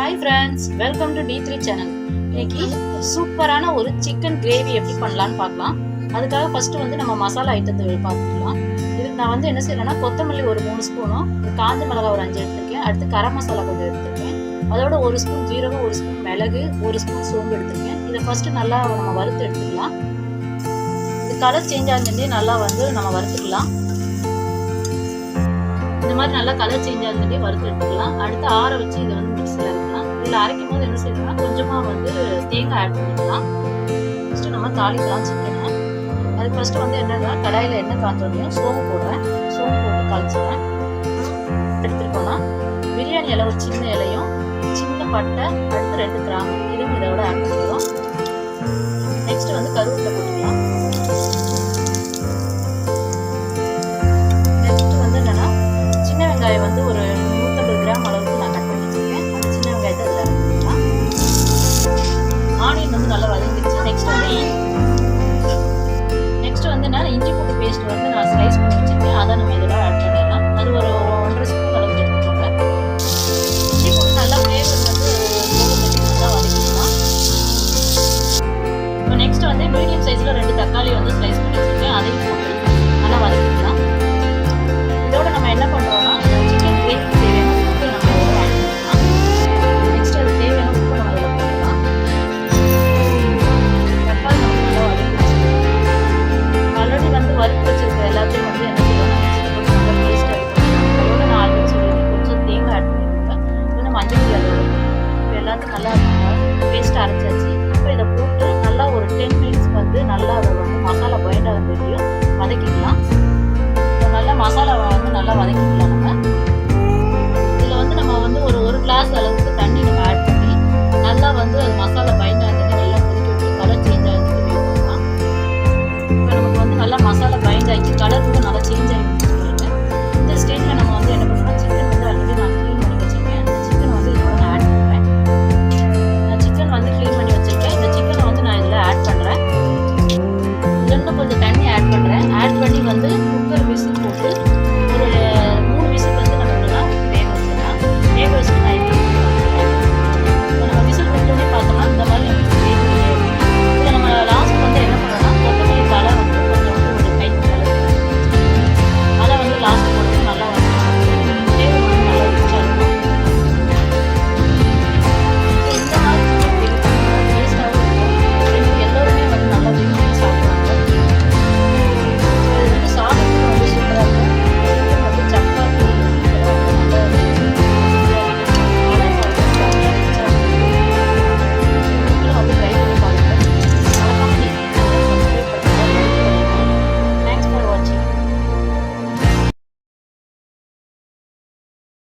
Hi friends welcome to D three channel இன்னைக்கு சூப்பரான ஒரு சிக்கன் கிரேவி எப்படி பண்ணலான்னு பார்க்கலாம். அதுக்காக ஃபர்ஸ்ட் வந்து நம்ம மசாலா ஐட்டத்தை பார்த்துக்கலாம். இதுக்கு நான் வந்து என்ன செய்யறேன்னா கொத்தமல்லி ஒரு மூணு ஸ்பூனும் காஞ்ச மிளகாய் ஒரு அஞ்சு எடுத்திருக்கேன். அடுத்து கரம் மசாலா கொஞ்சம் எடுத்திருக்கேன். அதோட ஒரு ஸ்பூன் ஜீரகம் ஒரு ஸ்பூன் மிளகு ஒரு ஸ்பூன் சோம்பு எடுத்திருக்கேன். இதை ஃபர்ஸ்ட் நல்லா நம்ம வறுத்து எடுத்துக்கலாம். இது கலர் சேஞ்ச் ஆகுதுலேயே நல்லா வந்து நம்ம வறுத்துக்கலாம். இந்த மாதிரி நல்லா கலர் சேஞ்ச் ஆகுதுலேயே வறுத்து எடுத்துக்கலாம். அடுத்து ஆற வச்சு இதை வந்து மிக்ஸில் அரைக்கலாம் இதில் அரைக்கும் போது என்ன செய்யணும்னா கொஞ்சமாக வந்து தேங்காய் ஆட் பண்ணிக்கலாம். ஃபஸ்ட்டு நம்ம தாளிக்கலாம் சிக்கனை. அதுக்கு ஃபஸ்ட்டு வந்து என்னன்னா கடாயில் எண்ணெய் காஞ்சோடனையும் சோம்பு போடுறேன். சோம்பு போட்டு காய்ச்சிடுறேன் எடுத்துருக்கோம்னா பிரியாணி இலை ஒரு சின்ன இலையும் சின்ன பட்டை அடுத்து ரெண்டு கிராம் இதுவும் இதோட ஆட் பண்ணிக்கலாம் நெக்ஸ்ட் வந்து கருவேப்பிலை போட்டுக்கலாம். सारथ्य